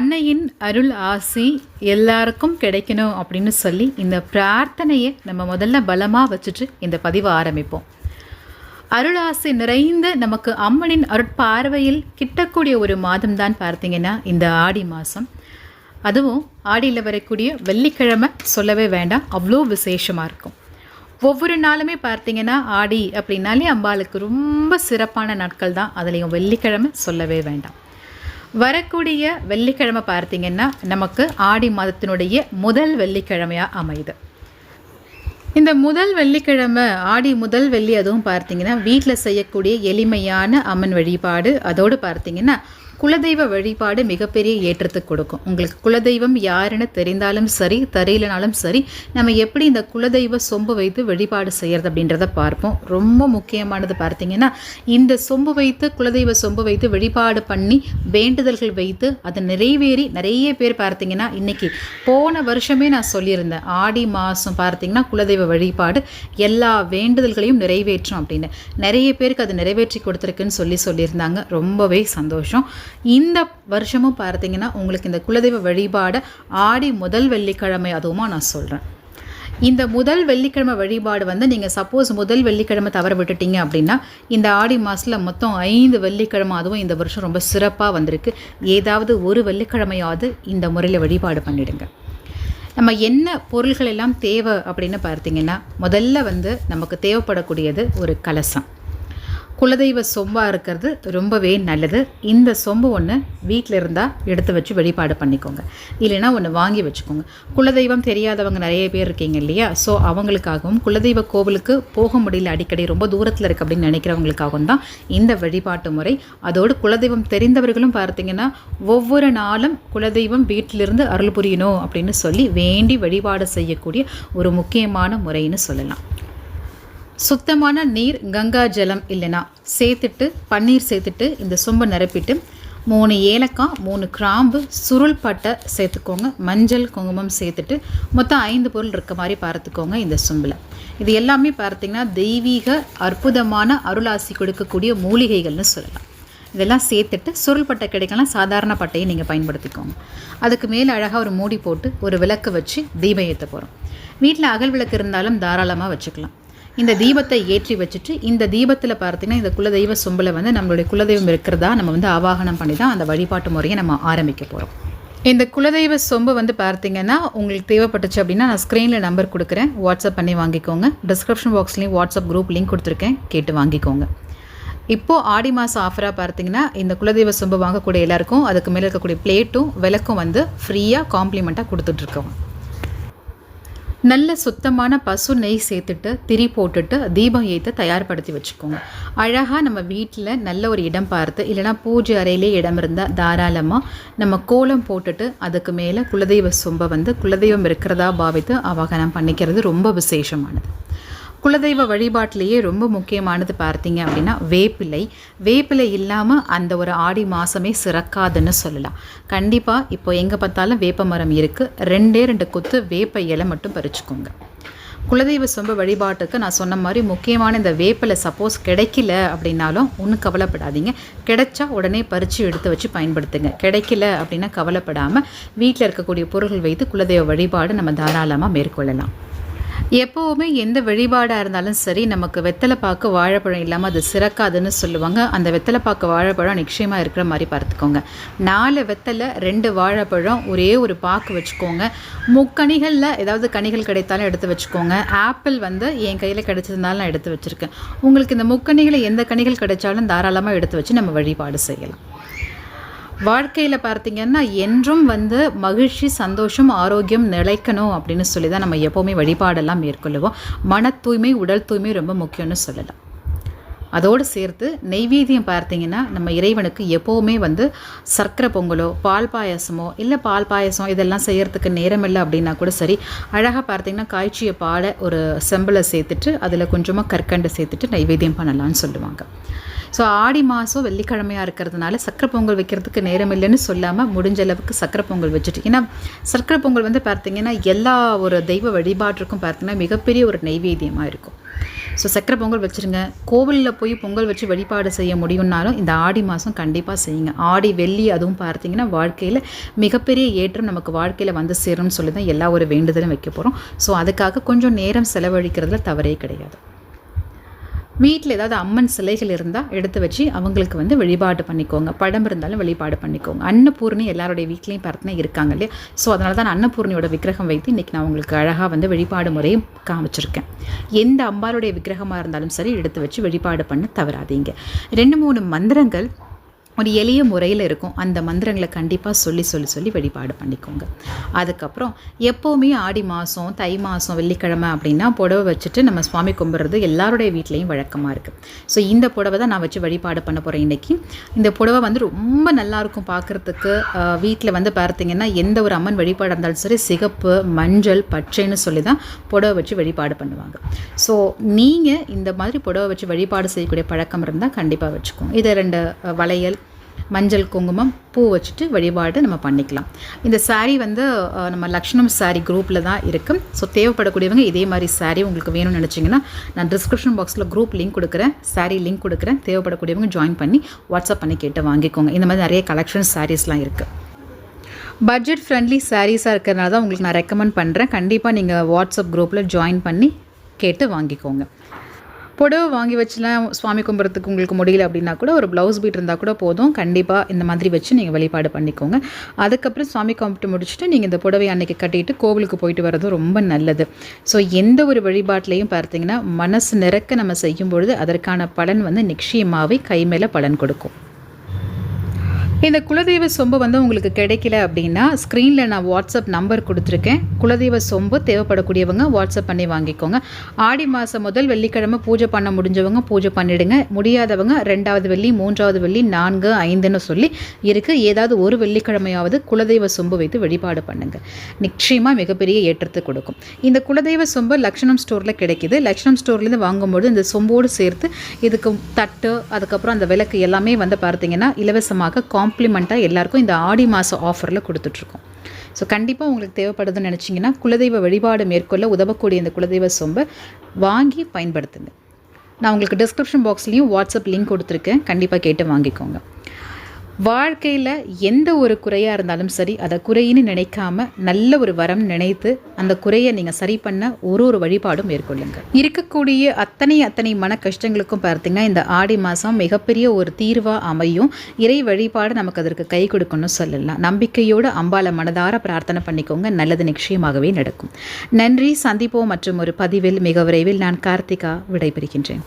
அன்னையின் அருள் ஆசி எல்லாருக்கும் கிடைக்கணும் அப்படின்னு சொல்லி இந்த பிரார்த்தனையை நம்ம முதல்ல பலமாக வச்சுட்டு இந்த பதிவை ஆரம்பிப்போம். அருளாசி நிறைந்த நமக்கு அம்மனின் அருட்பார்வையில் கிட்டக்கூடிய ஒரு மாதம் தான் பார்த்தீங்கன்னா இந்த ஆடி மாதம். அதுவும் ஆடியில் வரக்கூடிய வெள்ளிக்கிழமை சொல்லவே வேண்டாம் அவ்வளோ விசேஷமாக இருக்கும். ஒவ்வொரு நாளுமே பார்த்தீங்கன்னா ஆடி அப்படின்னாலே அம்பாளுக்கு ரொம்ப சிறப்பான நாட்கள் தான் அதுலேயும் வெள்ளிக்கிழமை சொல்லவே வேண்டாம். வரக்கூடிய வெள்ளிக்கிழமை பார்த்தீங்கன்னா நமக்கு ஆடி மாதத்தினுடைய முதல் வெள்ளிக்கிழமையாக அமையுது. இந்த முதல் வெள்ளிக்கிழமை ஆடி முதல் வெள்ளி அதுவும் பார்த்தீங்கன்னா வீட்டில் செய்யக்கூடிய எளிமையான அம்மன் வழிபாடு அதோடு பார்த்தீங்கன்னா குலதெய்வ வழிபாடு மிகப்பெரிய ஏற்றத்தை கொடுக்கும். உங்களுக்கு குலதெய்வம் யாருன்னு தெரிந்தாலும் சரி தெரியலனாலும் சரி நம்ம எப்படி இந்த குலதெய்வ சொம்பு வைத்து வழிபாடு செய்கிறது அப்படின்றத பார்ப்போம். ரொம்ப முக்கியமானது பார்த்தீங்கன்னா இந்த சொம்பு வைத்து குலதெய்வ சொம்பு வைத்து வழிபாடு பண்ணி வேண்டுதல்கள் வைத்து அதை நிறைவேறி நிறைய பேர் பார்த்தீங்கன்னா இன்றைக்கி போன வருஷமே நான் சொல்லியிருந்தேன் ஆடி மாதம் பார்த்தீங்கன்னா குலதெய்வ வழிபாடு எல்லா வேண்டுதல்களையும் நிறைவேற்றும் அப்படின்னு. நிறைய பேருக்கு அது நிறைவேற்றி கொடுத்துருக்குன்னு சொல்லி சொல்லியிருந்தாங்க. ரொம்பவே சந்தோஷம். இந்த வருஷமும் பார்த்தீங்கன்னா உங்களுக்கு இந்த குலதெய்வ வழிபாடை ஆடி முதல் வெள்ளிக்கிழமை அதுவுமா நான் சொல்கிறேன் இந்த முதல் வெள்ளிக்கிழமை வழிபாடு வந்து நீங்கள் சப்போஸ் முதல் வெள்ளிக்கிழமை தவற விட்டுட்டீங்க அப்படின்னா இந்த ஆடி மாதத்தில் மொத்தம் ஐந்து வெள்ளிக்கிழமை அதுவும் இந்த வருஷம் ரொம்ப சிறப்பாக வந்திருக்கு. ஏதாவது ஒரு வெள்ளிக்கிழமையாவது இந்த முறையில் வழிபாடு பண்ணிடுங்க. நம்ம என்ன பொருள்கள் எல்லாம் தேவை அப்படின்னு பார்த்தீங்கன்னா முதல்ல வந்து நமக்கு தேவைப்படக்கூடியது ஒரு கலசம். குலதெய்வ சொம்பாக இருக்கிறது ரொம்பவே நல்லது. இந்த சொம்பு ஒன்று வீட்டில் இருந்தால் எடுத்து வச்சு வழிபாடு பண்ணிக்கோங்க. இல்லைன்னா ஒன்று வாங்கி வச்சுக்கோங்க. குலதெய்வம் தெரியாதவங்க நிறைய பேர் இருக்கீங்க இல்லையா? ஸோ அவங்களுக்காகவும் குலதெய்வ கோவிலுக்கு போக முடியல அடிக்கடி ரொம்ப தூரத்தில் இருக்குது அப்படின்னு நினைக்கிறவங்களுக்காகவும் தான் இந்த வழிபாட்டு முறை. அதோடு குலதெய்வம் தெரிந்தவர்களும் பார்த்தீங்கன்னா ஒவ்வொரு நாளும் குலதெய்வம் வீட்டிலிருந்து அருள் புரியணும் அப்படின்னு சொல்லி வேண்டி வழிபாடு செய்யக்கூடிய ஒரு முக்கியமான முறைன்னு சொல்லலாம். சுத்தமான நீர் கங்கா ஜலம் இல்லைனா சேர்த்துட்டு பன்னீர் சேர்த்துட்டு இந்த சொம்பை நிரப்பிட்டு மூணு ஏலக்காய் மூணு கிராம்பு சுருள் பட்டை சேர்த்துக்கோங்க. மஞ்சள் குங்குமம் சேர்த்துட்டு மொத்தம் ஐந்து பொருள் இருக்க மாதிரி பார்த்துக்கோங்க இந்த சொம்பில். இது எல்லாமே பார்த்தீங்கன்னா தெய்வீக அற்புதமான அருளாசி கொடுக்கக்கூடிய மூலிகைகள்னு சொல்லலாம். இதெல்லாம் சேர்த்துட்டு சுருள் பட்டை கிடைக்கலாம் சாதாரண பட்டையை நீங்கள் பயன்படுத்திக்கோங்க. அதுக்கு மேலே அழகாக ஒரு மூடி போட்டு ஒரு விளக்கு வச்சு தீபம் ஏற்ற போகிறோம் வீட்டில் அகல் விளக்கு இருந்தாலும் தாராளமாக வச்சுக்கலாம். இந்த தீபத்தை ஏற்றி வச்சுட்டு இந்த தீபத்தில் பார்த்தீங்கன்னா இந்த குலதெய்வ சொம்பில் வந்து நம்மளுடைய குலதெய்வம் இருக்கிறதா நம்ம வந்து ஆவாகனம் பண்ணி தான் அந்த வழிபாட்டு முறையை நம்ம ஆரம்பிக்க போகிறோம் இந்த குலதெய்வ சொம்பு வந்து பார்த்தீங்கன்னா உங்களுக்கு தேவைப்பட்டுச்சு அப்படின்னா நான் ஸ்க்ரீனில் நம்பர் கொடுக்குறேன். வாட்ஸ்அப் பண்ணி வாங்கிக்கோங்க. டிஸ்கிரிப்ஷன் பாக்ஸ்லேயும் வாட்ஸ்அப் குரூப் லிங்க் கொடுத்துருக்கேன். கேட்டு வாங்கிக்கோங்க. இப்போது ஆடி மாதம் ஆஃபராக பார்த்தீங்கன்னா இந்த குலதெய்வ சொம்பு வாங்கக்கூடிய எல்லாருக்கும் அதுக்கு மேலே இருக்கக்கூடிய பிளேட்டும் விளக்கும் வந்து ஃப்ரீயாக காம்ப்ளிமெண்ட்டாக கொடுத்துட்ருக்கோம் நல்ல சுத்தமான பசு நெய் சேர்த்துட்டு திரி போட்டுட்டு தீபம் ஏற்ற தயார்படுத்தி வச்சுக்கோங்க. அழகாக நம்ம வீட்டில் நல்ல ஒரு இடம் பார்த்து இல்லைனா பூஜை அறையிலே இடம் இருந்தால் தாராளமாக நம்ம கோலம் போட்டுட்டு அதுக்கு மேலே குலதெய்வ சொம்பை வந்து குலதெய்வம் இருக்கிறதா பாவித்து அவகனம் பண்ணிக்கிறது ரொம்ப விசேஷமானது. குலதெய்வ வழிபாட்டிலேயே ரொம்ப முக்கியமானது பார்த்தீங்க அப்படின்னா வேப்பிலை. வேப்பிலை இல்லாமல் அந்த ஒரு ஆடி மாதமே சிறக்காதுன்னு சொல்லலாம். கண்டிப்பாக இப்போ எங்கே பார்த்தாலும் வேப்ப மரம் இருக்குது ரெண்டே ரெண்டு கொத்து வேப்ப இலை மட்டும் பறிச்சுக்கோங்க. குலதெய்வ சொம்ப வழிபாட்டுக்கு நான் சொன்ன மாதிரி முக்கியமான இந்த வேப்பிலை சப்போஸ் கிடைக்கல அப்படின்னாலும் ஒன்றும் கவலைப்படாதீங்க. கிடைச்சா உடனே பறித்து எடுத்து வச்சு பயன்படுத்துங்க. கிடைக்கல அப்படின்னா கவலைப்படாமல் வீட்டில் இருக்கக்கூடிய பொருள்கள் வைத்து குலதெய்வ வழிபாடு நம்ம தாராளமாக மேற்கொள்ளலாம். எப்போவுமே எந்த வழிபாடாக இருந்தாலும் சரி நமக்கு வெத்தலை பாக்கு வாழைப்பழம் இல்லாமல் அது சிறக்காதுன்னு சொல்லுவாங்க. அந்த வெத்தலை பாக்கு வாழைப்பழம் நிச்சயமாக இருக்கிற மாதிரி பார்த்துக்கோங்க. நாலு வெத்தலை ரெண்டு வாழைப்பழம் ஒரே ஒரு பாக்கு வச்சுக்கோங்க. முக்கணிகளில் ஏதாவது கனிகள் கிடைத்தாலும் எடுத்து வச்சுக்கோங்க. ஆப்பிள் வந்து என் கையில் கிடைச்சதுனால நான் எடுத்து வச்சுருக்கேன். உங்களுக்கு இந்த முக்கணிகளை எந்த கனிகள் கிடைச்சாலும் தாராளமாக எடுத்து வச்சு நம்ம வழிபாடு செய்யலாம். வாழ்க்கையில் பார்த்தீங்கன்னா என்றும் வந்து மகிழ்ச்சி சந்தோஷம் ஆரோக்கியம் நிலைக்கணும் அப்படின்னு சொல்லி தான் நம்ம எப்போவுமே வழிபாடெல்லாம் மேற்கொள்ளுவோம். மன தூய்மை உடல் தூய்மை ரொம்ப முக்கியம்னு சொல்லலாம். அதோடு சேர்த்து நெய்வேத்தியம் பார்த்தீங்கன்னா நம்ம இறைவனுக்கு எப்போவுமே வந்து சர்க்கரை பொங்கலோ பால் பாயசமோ இல்லை பால் பாயசம் இதெல்லாம் செய்கிறதுக்கு நேரம் இல்லை அப்படின்னா கூட சரி அழகாக பார்த்தீங்கன்னா காய்ச்சிய பாலை ஒரு செம்பில் சேர்த்துட்டு அதில் கொஞ்சமாக கற்கண்டு சேர்த்துட்டு நைவேத்தியம் பண்ணலான்னு சொல்லுவாங்க. ஸோ ஆடி மாதம் வெள்ளிக்கிழமையாக இருக்கிறதுனால சக்கரை பொங்கல் வைக்கிறதுக்கு நேரம் இல்லைன்னு சொல்லாமல் முடிஞ்ச அளவுக்கு சக்கரை பொங்கல் வச்சுட்டு ஏன்னா சக்கரை பொங்கல் வந்து பார்த்திங்கன்னா எல்லா ஒரு தெய்வ வழிபாட்டிற்கும் பார்த்திங்கன்னா மிகப்பெரிய ஒரு நைவேத்தியமாக இருக்கும். ஸோ சக்கரை பொங்கல் வச்சுருங்க. கோவிலில் போய் பொங்கல் வச்சு வழிபாடு செய்ய முடியும்னாலும் இந்த ஆடி மாதம் கண்டிப்பாக செய்யுங்க. ஆடி வெள்ளி அதுவும் பார்த்தீங்கன்னா வாழ்க்கையில் மிகப்பெரிய ஏற்றம் நமக்கு வாழ்க்கையில் வந்து சேரும்னு சொல்லி தான் எல்லா ஒரு வேண்டுதலும் வைக்க போகிறோம் ஸோ அதுக்காக கொஞ்சம் நேரம் செலவழிக்கிறதுல தவறே கிடையாது. வீட்டில் ஏதாவது அம்மன் சிலைகள் இருந்தால் எடுத்து வச்சு அவங்களுக்கு வந்து வழிபாடு பண்ணிக்கோங்க. படம் இருந்தாலும் வழிபாடு பண்ணிக்கோங்க. அன்னபூர்ணி எல்லாருடைய வீட்லேயும் பிரார்த்தனை இருக்காங்க இல்லையா? ஸோ அதனால தான் அன்னபூர்ணியோட விக்கிரகம் வைத்து இன்றைக்கி நான் உங்களுக்கு அழகாக வந்து வழிபாடு முறையும் காமிச்சிருக்கேன். எந்த அம்பாளுடைய விக்கிரகமாக இருந்தாலும் சரி எடுத்து வச்சு வழிபாடு பண்ண தவறாதீங்க. ரெண்டு மூணு மந்திரங்கள் ஒரு எளிய முறையில் இருக்கும். அந்த மந்திரங்களை கண்டிப்பாக சொல்லி சொல்லி சொல்லி வழிபாடு பண்ணிக்கோங்க. அதுக்கப்புறம் எப்போவுமே ஆடி மாதம் தை மாதம் வெள்ளிக்கிழமை அப்படின்னா புடவை வச்சுட்டு நம்ம சுவாமி கும்பிட்றது எல்லாருடைய வீட்லேயும் வழக்கமாக இருக்குது ஸோ இந்த புடவை தான் நான் வச்சு வழிபாடு பண்ண போகிறேன் இன்றைக்கி இந்த புடவை வந்து ரொம்ப நல்லாயிருக்கும் பார்க்குறதுக்கு வீட்டில் வந்து பார்த்தீங்கன்னா எந்த ஒரு அம்மன் வழிபாடு இருந்தாலும் சரி சிகப்பு மஞ்சள் பச்சைன்னு சொல்லி தான் புடவை வச்சு வழிபாடு பண்ணுவாங்க. ஸோ நீங்கள் இந்த மாதிரி புடவை வச்சு வழிபாடு செய்யக்கூடிய பழக்கம் இருந்தால் கண்டிப்பாக வச்சுக்கோங்க. இதை ரெண்டு வளையல் மஞ்சள் குங்குமம் பூ வச்சுட்டு வழிபாடு நம்ம பண்ணிக்கலாம். இந்த சாரீ வந்து நம்ம லக்ஷ்மணம் சாரீ குரூப்பில் தான் இருக்குது ஸோ தேவைப்படக்கூடியவங்க இதே மாதிரி சாரீ உங்களுக்கு வேணும்னு நினச்சிங்கன்னா நான் டிஸ்கிரிப்ஷன் பாக்ஸில் குரூப் லிங்க் கொடுக்குறேன். சாரீ லிங்க் கொடுக்குறேன். தேவைப்படக்கூடியவங்க ஜாயின் பண்ணி வாட்ஸ்அப் பண்ணி கேட்டு வாங்கிக்கோங்க. இந்த மாதிரி நிறைய கலெக்ஷன் சாரீஸ்லாம் இருக்குது பட்ஜெட் ஃப்ரெண்ட்லி சாரீஸாக இருக்கிறனால தான் உங்களுக்கு நான் ரெக்கமெண்ட் பண்ணுறேன் கண்டிப்பாக நீங்கள் வாட்ஸ்அப் குரூப்பில் ஜாயின் பண்ணி கேட்டு வாங்கிக்கோங்க. புடவை வாங்கி வச்சுலாம் சுவாமி கும்பிட்றதுக்கு உங்களுக்கு முடியல அப்படின்னா கூட ஒரு ப்ளவுஸ் பீட் இருந்தால் கூட போதும். கண்டிப்பாக இந்த மாதிரி வச்சு நீங்கள் வழிபாடு பண்ணிக்கோங்க. அதுக்கப்புறம் சுவாமி கும்பிட்டு முடிச்சுட்டு நீங்கள் இந்த புடவை அன்னைக்கு கட்டிட்டு கோவிலுக்கு போயிட்டு வரதும் ரொம்ப நல்லது. ஸோ எந்த ஒரு வழிபாட்டிலையும் பார்த்தீங்கன்னா மனசு நிறக்க நம்ம செய்யும் பொழுது அதற்கான பலன் வந்து நிச்சயமாகவே கை மேலே பலன் கொடுக்கும். இந்த குலதெய்வ சொம்பு வந்து உங்களுக்கு கிடைக்கல அப்படின்னா ஸ்க்ரீனில் நான் வாட்ஸ்அப் நம்பர் கொடுத்துருக்கேன். குலதெய்வ சொம்பு தேவைப்படக்கூடியவங்க வாட்ஸ்அப் பண்ணி வாங்கிக்கோங்க. ஆடி மாதம் முதல் வெள்ளிக்கிழமை பூஜை பண்ண முடிஞ்சவங்க பூஜை பண்ணிவிடுங்க முடியாதவங்க ரெண்டாவது வெள்ளி மூன்றாவது வெள்ளி நான்கு ஐந்துன்னு சொல்லி இருக்குது ஏதாவது ஒரு வெள்ளிக்கிழமையாவது குலதெய்வ சொம்பு வைத்து வழிபாடு பண்ணுங்கள் நிச்சயமாக மிகப்பெரிய ஏற்றத்தை கொடுக்கும். இந்த குலதெய்வ சொம்பு லக்ஷணம் ஸ்டோரில் கிடைக்கிது. லக்ஷணம் ஸ்டோர்லேருந்து வாங்கும்போது இந்த சொம்போடு சேர்த்து இதுக்கு தட்டு அதுக்கப்புறம் அந்த விளக்கு எல்லாமே வந்து பார்த்தீங்கன்னா இலவசமாக காம் காம்ப்ளிமெண்ட்டாக எல்லாருக்கும் இந்த ஆடி மாதம் ஆஃபரில் கொடுத்துட்ருக்கோம். ஸோ கண்டிப்பாக உங்களுக்கு தேவைப்படுதுன்னு நினச்சிங்கன்னா குலதெய்வ வழிபாடு மேற்கொள்ள உதவக்கூடிய இந்த குலதெய்வ சொம்பை வாங்கி பயன்படுத்துங்க. நான் உங்களுக்கு டிஸ்கிரிப்ஷன் பாக்ஸ்லேயும் வாட்ஸ்அப் லிங்க் கொடுத்துருக்கேன். கண்டிப்பாக கேட்டு வாங்கிக்கோங்க. வாழ்க்கையில் எந்த ஒரு குறையாக இருந்தாலும் சரி அதை குறையின்னு நினைக்காம நல்ல ஒரு வரம் நினைத்து அந்த குறையை நீங்கள் சரி பண்ண ஒரு ஒரு வழிபாடும் மேற்கொள்ளுங்க. இருக்கக்கூடிய அத்தனை அத்தனை மன கஷ்டங்களுக்கும் பார்த்தீங்கன்னா இந்த ஆடி மாதம் மிகப்பெரிய ஒரு தீர்வாக அமையும். இறை வழிபாடு நமக்கு அதற்கு கை கொடுக்கணும்னு சொல்லலாம். நம்பிக்கையோடு அம்பாலை மனதார பிரார்த்தனை பண்ணிக்கோங்க. நல்லது நிச்சயமாகவே நடக்கும். நன்றி. சந்திப்போம் மற்றும் ஒரு பதிவில் மிக விரைவில் நான் கார்த்திகா விடைபெறுகின்றேன்.